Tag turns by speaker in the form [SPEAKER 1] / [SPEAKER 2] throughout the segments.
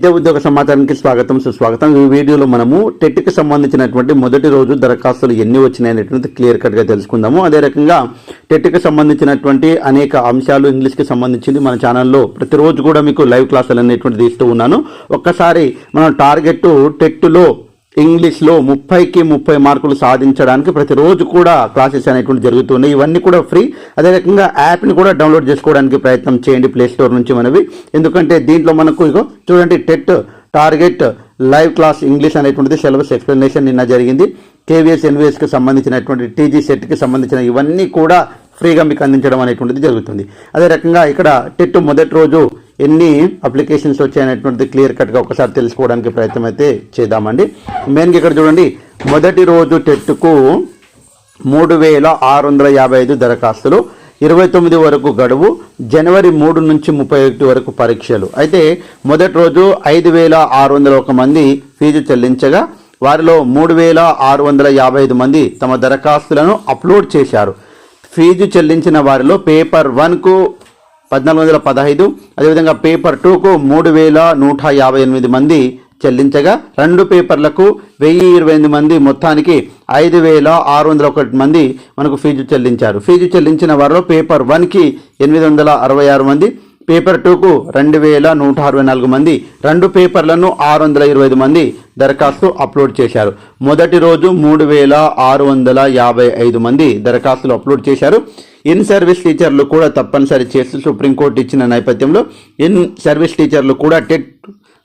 [SPEAKER 1] విద్యా ఉద్యోగ సమాచారానికి స్వాగతం సుస్వాగతం. ఈ వీడియోలో మనము టెట్కి సంబంధించినటువంటి మొదటి రోజు దరఖాస్తులు ఎన్ని వచ్చినాయి అనేటువంటి క్లియర్ కట్గా తెలుసుకుందాము. అదే రకంగా టెట్కి సంబంధించినటువంటి అనేక అంశాలు ఇంగ్లీష్కి సంబంధించింది మన ఛానల్లో ప్రతిరోజు కూడా మీకు లైవ్ క్లాసులు అనేటువంటిది ఇస్తూ ఉన్నాను. ఒక్కసారి మనం టార్గెట్ టెట్లో ఇంగ్లీష్లో ముప్పైకి ముప్పై మార్కులు సాధించడానికి ప్రతిరోజు కూడా క్లాసెస్ అనేటువంటి జరుగుతున్నాయి ఇవన్నీ కూడా ఫ్రీ. అదే రకంగా యాప్ని కూడా డౌన్లోడ్ చేసుకోవడానికి ప్రయత్నం చేయండి ప్లే స్టోర్ నుంచి మనవి. ఎందుకంటే దీంట్లో మనకు ఇగో చూడండి TET target live class English అనేటువంటిది సిలబస్ ఎక్స్ప్లెనేషన్ నిన్న జరిగింది. కేవీఎస్ ఎన్వీఎస్కి సంబంధించినటువంటి టీజీ సెట్కి సంబంధించిన ఇవన్నీ కూడా ఫ్రీగా మీకు అందించడం అనేటువంటిది జరుగుతుంది. అదే రకంగా ఇక్కడ టెట్ మొదటి రోజు ఎన్ని అప్లికేషన్స్ వచ్చాయనేటువంటిది క్లియర్ కట్గా ఒకసారి తెలుసుకోవడానికి ప్రయత్నం అయితే చేద్దామండి మెయిన్గా ఇక్కడ చూడండి మొదటి రోజు టెట్కు మూడు వేల ఆరు వందల యాభై ఐదు దరఖాస్తులు ఇరవై తొమ్మిది వరకు గడువు జనవరి మూడు నుంచి ముప్పై ఒకటి వరకు పరీక్షలు. అయితే మొదటి రోజు ఐదు వేల ఆరు వందల ఒక మంది ఫీజు చెల్లించగా వారిలో మూడు వేల ఆరు వందల యాభై ఐదు మంది తమ దరఖాస్తులను అప్లోడ్ చేశారు. ఫీజు చెల్లించిన వారిలో పేపర్ వన్కు పద్నాలుగు వందల పదహైదు అదేవిధంగా పేపర్ టూకు మూడు వేల నూట యాభై ఎనిమిది మంది చెల్లించగా రెండు పేపర్లకు వెయ్యి ఇరవై ఎనిమిది మంది మొత్తానికి ఐదు వేల ఆరు వందల ఒకటి మంది మనకు ఫీజు చెల్లించారు. ఫీజు చెల్లించిన వారిలో పేపర్ వన్కి ఎనిమిది వందల అరవై ఆరు మంది పేపర్ టూకు రెండు వేల నూట అరవై నాలుగు మంది రెండు పేపర్లను ఆరు వందల ఇరవై ఐదు మంది దరఖాస్తు అప్లోడ్ చేశారు. మొదటి రోజు మూడు వేల ఆరు వందల యాభై ఐదు మంది దరఖాస్తులు అప్లోడ్ చేశారు. ఇన్ సర్వీస్ టీచర్లు కూడా తప్పనిసరి చేస్తూ సుప్రీంకోర్టు ఇచ్చిన నేపథ్యంలో ఇన్ సర్వీస్ టీచర్లు కూడా టెట్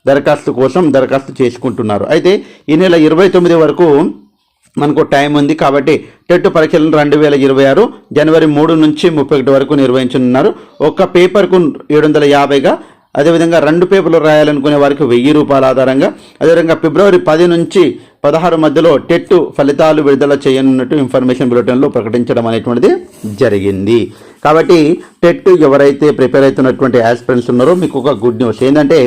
[SPEAKER 1] దరఖాస్తు కోసం దరఖాస్తు చేసుకుంటున్నారు. అయితే ఈ నెల ఇరవై తొమ్మిది వరకు మనకు టైం ఉంది కాబట్టి టెట్ పరీక్షలను రెండు వేల ఇరవై ఆరు జనవరి మూడు నుంచి ముప్పై ఒకటి వరకు నిర్వహించనున్నారు. ఒక్క పేపర్కు ఏడు వందల యాభైగా అదేవిధంగా రెండు పేపర్లు రాయాలనుకునే వారికి వెయ్యి రూపాయల ఆధారంగా అదేవిధంగా ఫిబ్రవరి పది నుంచి పదహారు మధ్యలో టెట్టు ఫలితాలు విడుదల చేయనున్నట్టు ఇన్ఫర్మేషన్ బులెటిన్లో ప్రకటించడం అనేటువంటిది జరిగింది. కాబట్టి టెట్ ఎవరైతే ప్రిపేర్ అవుతున్నటువంటి యాస్పిరెంట్స్ ఉన్నారో మీకు ఒక గుడ్ న్యూస్. ఏంటంటే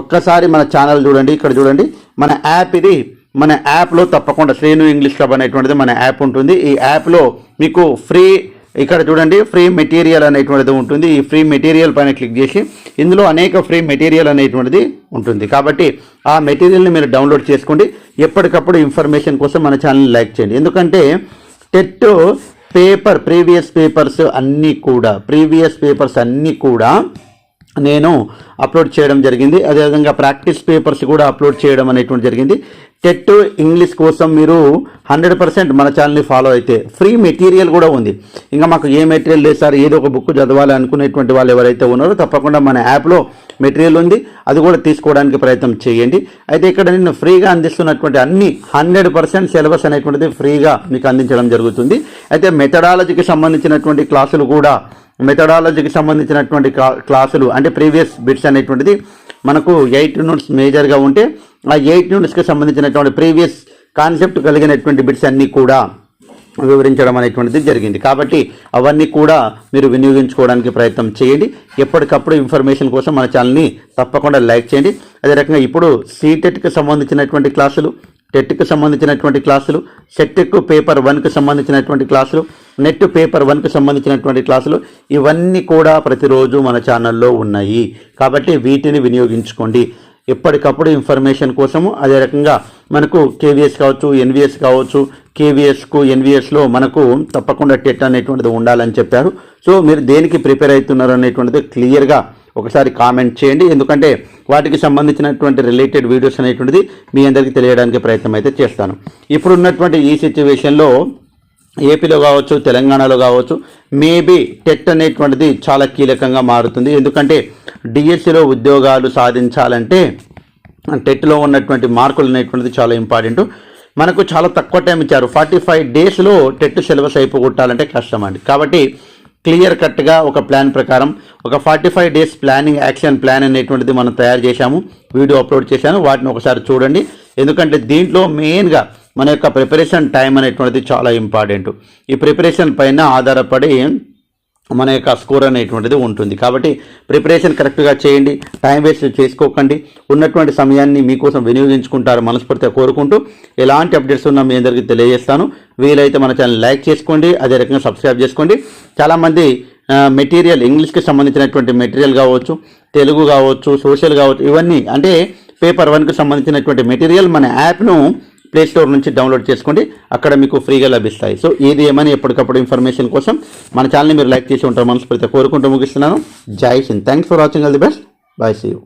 [SPEAKER 1] ఒక్కసారి మన ఛానల్ చూడండి ఇక్కడ చూడండి మన యాప్ ఇది మన యాప్లో తప్పకుండా శ్రేణు ఇంగ్లీష్ క్లబ్ అనేటువంటిది మన యాప్ ఉంటుంది. ఈ యాప్లో మీకు ఫ్రీ ఇక్కడ చూడండి ఫ్రీ మెటీరియల్ అనేటువంటిది ఉంటుంది. ఈ ఫ్రీ మెటీరియల్ పైన క్లిక్ చేసి ఇందులో అనేక ఫ్రీ మెటీరియల్ అనేటువంటిది ఉంటుంది. కాబట్టి ఆ మెటీరియల్ని మీరు డౌన్లోడ్ చేసుకోండి. ఎప్పటికప్పుడు ఇన్ఫర్మేషన్ కోసం మన ఛానల్ని లైక్ చేయండి. ఎందుకంటే టెట్ పేపర్ ప్రీవియస్ పేపర్స్ అన్నీ కూడా ప్రీవియస్ పేపర్స్ అన్నీ కూడా నేను అప్లోడ్ చేయడం జరిగింది. అదేవిధంగా ప్రాక్టీస్ పేపర్స్ కూడా అప్లోడ్ చేయడం అనేటువంటి జరిగింది. టెట్ ఇంగ్లీష్ కోసం మీరు హండ్రెడ్ పర్సెంట్ మన ఛానల్ని ఫాలో అయితే ఫ్రీ మెటీరియల్ కూడా ఉంది. ఇంకా మాకు ఏ మెటీరియల్ లేదు సార్ ఏదో ఒక బుక్ చదవాలి అనుకునేటువంటి వాళ్ళు ఎవరైతే ఉన్నారో తప్పకుండా మన యాప్లో మెటీరియల్ ఉంది. అది కూడా తీసుకోవడానికి ప్రయత్నం చేయండి. అయితే ఇక్కడ నేను ఫ్రీగా అందిస్తున్నటువంటి అన్ని హండ్రెడ్ పర్సెంట్ సిలబస్ అనేటువంటిది ఫ్రీగా మీకు అందించడం జరుగుతుంది. అయితే మెథడాలజీకి సంబంధించినటువంటి క్లాసులు కూడా మెథడాలజీకి సంబంధించినటువంటి క్లా- క్లాసులు అంటే ప్రీవియస్ బిట్స్ అనేటువంటిది మనకు ఎయిట్ యూనిట్స్ మేజర్గా ఉంటే ఆ ఎయిట్ యూనిట్స్కి సంబంధించినటువంటి ప్రీవియస్ కాన్సెప్ట్ కలిగినటువంటి బిట్స్ అన్నీ కూడా వివరించడం అనేటువంటిది జరిగింది. కాబట్టి అవన్నీ కూడా మీరు వినియోగించుకోవడానికి ప్రయత్నం చేయండి. ఎప్పటికప్పుడు ఇన్ఫర్మేషన్ కోసం మన ఛానల్ని తప్పకుండా లైక్ చేయండి. అదే రకంగా ఇప్పుడు సీటెట్కి సంబంధించినటువంటి క్లాసులు టెట్కి సంబంధించినటువంటి క్లాసులు సెట్టెక్ పేపర్ వన్కి సంబంధించినటువంటి క్లాసులు నెట్ పేపర్ వన్కి సంబంధించినటువంటి క్లాసులు ఇవన్నీ కూడా ప్రతిరోజు మన ఛానల్లో ఉన్నాయి. కాబట్టి వీటిని వినియోగించుకోండి. ఎప్పటికప్పుడు ఇన్ఫర్మేషన్ కోసము అదే రకంగా మనకు కేవీఎస్ కావచ్చు ఎన్విఎస్ కావచ్చు కేవీఎస్కు ఎన్విఎస్లో మనకు తప్పకుండా టెట్ అనేటువంటిది ఉండాలని చెప్పారు. సో మీరు దేనికి ప్రిపేర్ అవుతున్నారు అనేటువంటిది క్లియర్గా ఒకసారి కామెంట్ చేయండి. ఎందుకంటే వాటికి సంబంధించినటువంటి రిలేటెడ్ వీడియోస్ అనేటువంటిది మీ అందరికీ తెలియడానికి ప్రయత్నం అయితే చేస్తాను. ఇప్పుడున్నటువంటి ఈ సిచ్యువేషన్లో ఏపీలో కావచ్చు తెలంగాణలో కావచ్చు మేబీ టెట్ అనేటువంటిది చాలా కీలకంగా మారుతుంది. ఎందుకంటే డిఎస్సిలో ఉద్యోగాలు సాధించాలంటే టెట్లో ఉన్నటువంటి మార్కులు అనేటువంటిది చాలా ఇంపార్టెంట్. మనకు చాలా తక్కువ టైం ఇచ్చారు. ఫార్టీ ఫైవ్ డేస్లో టెట్ సిలబస్ అయిపోగొట్టాలంటే కష్టం అండి. కాబట్టి క్లియర్ కట్గా ఒక ప్లాన్ ప్రకారం ఒక forty five days planning action plan అనేటువంటిది మనం తయారు చేశాము. వీడియో అప్లోడ్ చేశాను. వాటిని ఒకసారి చూడండి. ఎందుకంటే దీంట్లో మెయిన్గా మన యొక్క ప్రిపరేషన్ టైం అనేటువంటిది చాలా ఇంపార్టెంట్ ఈ ప్రిపరేషన్ పైన ఆధారపడి మన యొక్క స్కోర్ అనేటువంటిది ఉంటుంది. కాబట్టి ప్రిపరేషన్ కరెక్ట్గా చేయండి. టైం వేస్ట్ చేసుకోకండి. ఉన్నటువంటి సమయాన్ని మీకోసం వినియోగించుకుంటారు మనస్ఫూర్తిగా కోరుకుంటూ ఎలాంటి అప్డేట్స్ ఉన్నా మీ అందరికీ తెలియజేస్తాను. వీలైతే మన ఛానల్ లైక్ చేసుకోండి. అదే రకంగా సబ్స్క్రైబ్ చేసుకోండి. చాలామంది మెటీరియల్ ఇంగ్లీష్కి సంబంధించినటువంటి మెటీరియల్ కావచ్చు తెలుగు కావచ్చు సోషల్ కావచ్చు ఇవన్నీ అంటే పేపర్ వన్కి సంబంధించినటువంటి మెటీరియల్ మన యాప్ను ప్లేస్టోర్ నుంచి డౌన్లోడ్ చేసుకోండి. అక్కడ మీకు ఫ్రీగా లభిస్తాయి. సో ఏది ఏమని ఎప్పటికప్పుడు ఇన్ఫర్మేషన్ కోసం మన ఛానల్ని మీరు లైక్ చేసి ఉంటారు. మనస్ఫూర్తిగా కోరుకుంటూ ముగిస్తున్నాను. Jai Hind. Thanks for watching all the best bye see you